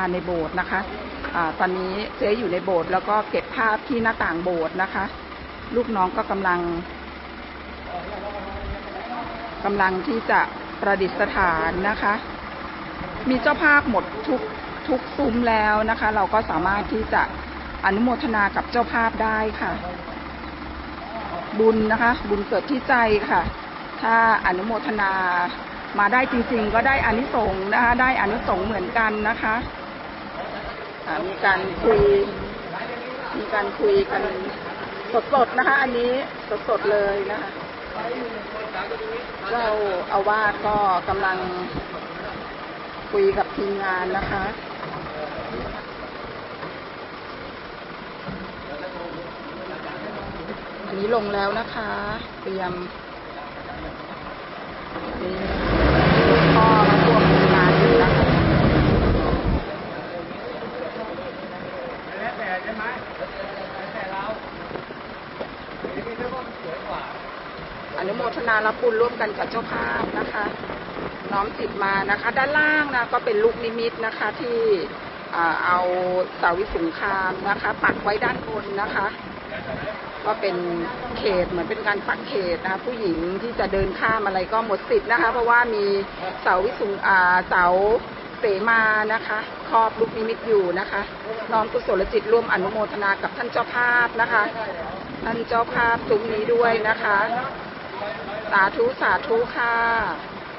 านในโบสถ์นะคะอตอนนี้เจ๊อยู่ในโบสถ์แล้วก็เก็บภาพที่หน้าต่างโบสถ์นะคะ ลูกน้องก็กำลังกำลังที่จะประดิษฐานนะคะ มีเจ้าภาพหมดทุกทุกซุ้มแล้วนะคะ เราก็สามารถที่จะอนุโมทนากับเจ้าภาพได้ค่ะ บุญนะคะ บุญเกิดที่ใจค่ะ ถ้าอนุโมทนามาได้จริง ๆ ก็ได้อานิสงส์นะคะ ได้อานิสงส์เหมือนกันนะคะ อ่ามีการคุย มีการคุยกันสดๆนะคะ อันนี้สดๆเลยนะคะเจ้าอาวาสก็กำลังคุยกับทีมงานนะคะอันนี้ลงแล้วนะคะ เตรียมนี่พ่อมาร่วมงานอยู่นะคะ อนุโมทนารับบุญร่วมกันกับเจ้าภาพนะคะ น้อมจิตมานะคะ ด้านล่างนะก็เป็นลูกนิมิตนะคะที่เอาเสาวิสุงคามนะคะ ปักไว้ด้านบนนะคะ ก็เป็นเขตเหมือนเป็นการปักเขตนะคะ ผู้หญิงที่จะเดินข้ามอะไรก็หมดสิทธิ์นะคะ เพราะว่ามีเสาวิสุงเสา เสมานะคะครอบลูกนิมิตอยู่นะคะน้อมกุศลจิตร่วมอนุโมทนากับท่านเจ้าภาพนะคะ ท่านเจ้าภาพซุ้มนี้ด้วยนะคะ สาธุสาธุค่ะ